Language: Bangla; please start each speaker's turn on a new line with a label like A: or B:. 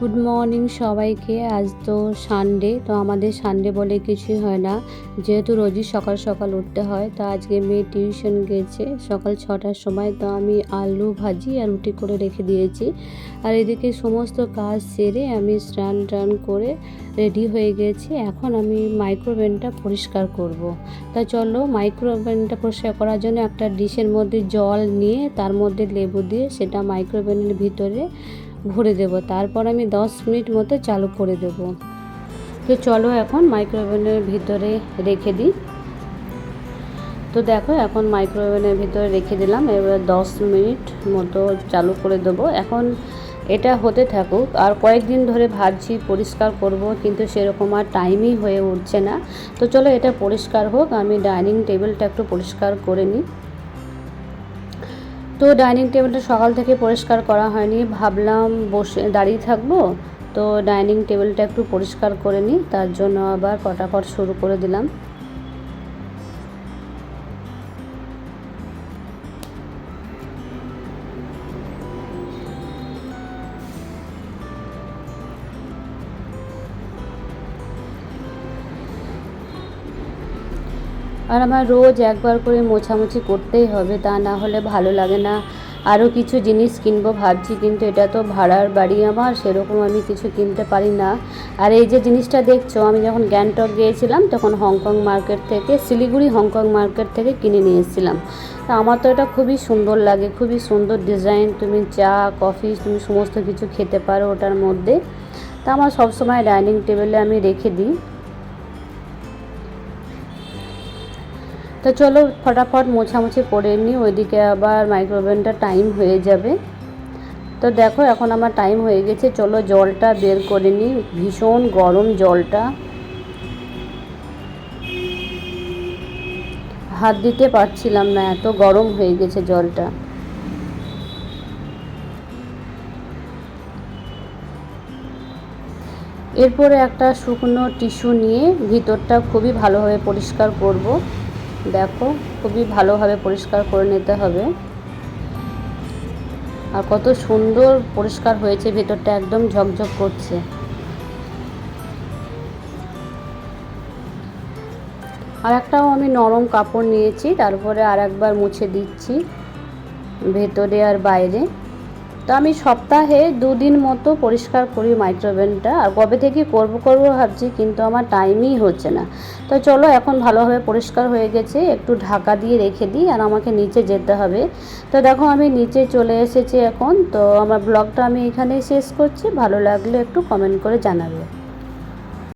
A: গুড মর্নিং সবাইকে। আজ তো সানডে তো আমাদের সানডে বলে কিছুই হয় না। যেহেতু রোজই সকাল সকাল উঠতে হয়, তো আজকে মেয়ে টিউশন গেছে সকাল ছটার সময়, তো আমি আলু ভাজি আর রুটি করে রেখে দিয়েছি। আর এদিকে সমস্ত কাজ সেরে আমি স্নান টান করে রেডি হয়ে গেছি। এখন আমি মাইক্রোওভেনটা পরিষ্কার করব। তা চলো মাইক্রোওভেনটা পরিষ্কার করার জন্য একটা ডিশের মধ্যে জল নিয়ে, তার মধ্যে লেবু দিয়ে সেটা মাইক্রোওভেনের ভিতরে ভরে দেব। তারপর আমি 10 মিনিট মতো চালু করে দেব। তো চলো এখন মাইক্রোওভেনের ভিতরে রেখে দিই। তো দেখো এখন মাইক্রোওভেনের ভিতরে রেখে দিলাম। এবার 10 মিনিট মতো চালু করে দেবো। এখন এটা হতে থাকুক। আর কয়েকদিন ধরে ভাবছি পরিষ্কার করব, কিন্তু সেরকম আর টাইমই হয়ে উঠছে না। তো চলো এটা পরিষ্কার হোক। আমি ডাইনিং টেবিলটা একটু পরিষ্কার করে নিই। তো ডাইনিং টেবিলটা সকাল থেকে পরিষ্কার করা হয়নি। ভাবলাম বসে, দাঁড়িয়ে থাকব। তো ডাইনিং টেবিলটা একটু পরিষ্কার করে নিই, তার জন্য আবার ফটাফট শুরু করে দিলাম। আর আমার রোজ একবার করে মোছামুছি করতেই হবে, তা না হলে ভালো লাগে না। আরও কিছু জিনিস কিনবো ভাবছি, কিন্তু এটা তো ভাড়ার বাড়ি আমার, সেরকম আমি কিছু কিনতে পারি না। আর এই যে জিনিসটা দেখছ, আমি যখন গ্যাংটক গিয়েছিলাম, তখন হংকং মার্কেট থেকে, শিলিগুড়ি হংকং মার্কেট থেকে কিনে নিয়ে এসেছিলাম। তা আমার তো এটা খুবই সুন্দর লাগে, খুবই সুন্দর ডিজাইন, তুমি চা, কফি, তুমি সমস্ত কিছু খেতে পারো ওটার মধ্যে। তা আমার সবসময় ডাইনিং টেবিলে আমি রেখে দিই। তো চলো ফটাফট মোছামুছি করে নিই, ওইদিকে আবার মাইক্রোওভেনটা টাইম হয়ে যাবে। তো দেখো এখন আমার টাইম হয়ে গেছে, চলো জলটা বের করে নিই, ভীষণ গরম জলটা। হাত দিতে পারছিলাম না, এত গরম হয়ে গেছে জলটা। এরপরে একটা শুকনো টিস্যু নিয়ে ভিতরটা খুবই ভালোভাবে পরিষ্কার করব। দেখো, খুবই ভালোভাবে পরিষ্কার করে নিতে হবে। আর কত সুন্দর পরিষ্কার হয়েছে, ভেতরটা একদম ঝকঝক করছে। আর একটাও আমি নরম কাপড় নিয়েছি, তারপরে আর একবার মুছে দিচ্ছি, ভেতরে আর বাইরে। তো আমি সপ্তাহে দুদিন মতো পরিষ্কার করি মাইক্রোওভেনটা আর কবে থেকে করব করব ভাবছি, কিন্তু আমার টাইমই হচ্ছে না। তো চলো, এখন ভালোভাবে পরিষ্কার হয়ে গেছে। একটু ঢাকা দিয়ে রেখে দিই, আর আমাকে নিচে যেতে হবে। তো দেখো, আমি নিচে চলে এসেছি এখন। তো আমার ব্লগটা আমি এখানেই শেষ করছি। ভালো লাগলে একটু কমেন্ট করে জানাবে।